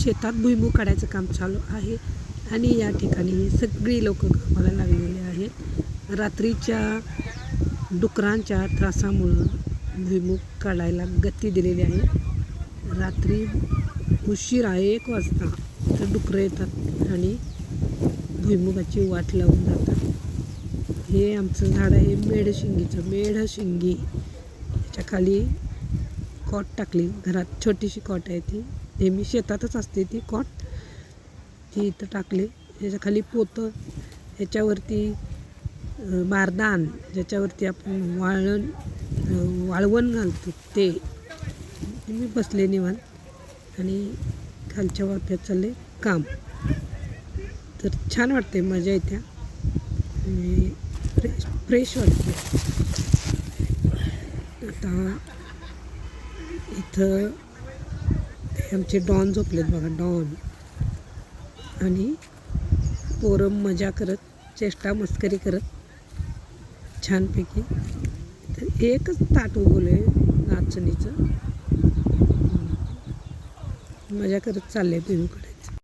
शेतात भुईमूग काढायचं काम चालू आहे आणि या ठिकाणी सगळी लोक कामाला लागलेली आहेत. रात्रीच्या डुकरांच्या त्रासामुळं भुईमुग काढायला गती दिलेली आहे. रात्री उशीर आहे एक वाजता तर डुकरं येतात आणि भुईमुगाची वाट लावून जातात. हे आमचं झाड आहे मेढशिंगीचं. मेढशिंगी. त्याच्याखाली कॉट टाकली. घरात छोटीशी कॉट आहे ती. नेहमी शेतातच असते ती कॉट. ती इथं टाकले. त्याच्याखाली पोतं. ह्याच्यावरती बारदान. ज्याच्यावरती आपण वाळण वाळवण घालतो ते. मी बसले निवान आणि खालच्या वाफ्यात चालले काम. तर छान वाटते मजा येत्या. आणि फ्रेश फ्रेश वाटते आता इथं आमचे डॉन झोपलेत बघा डॉन. आणि पोरं मजा करत चेष्टा मस्करी करत छानपैकी. तर एकच ताट उगवलं आहे नाचणीचं मजा करत चाललं आहे पिऊकडे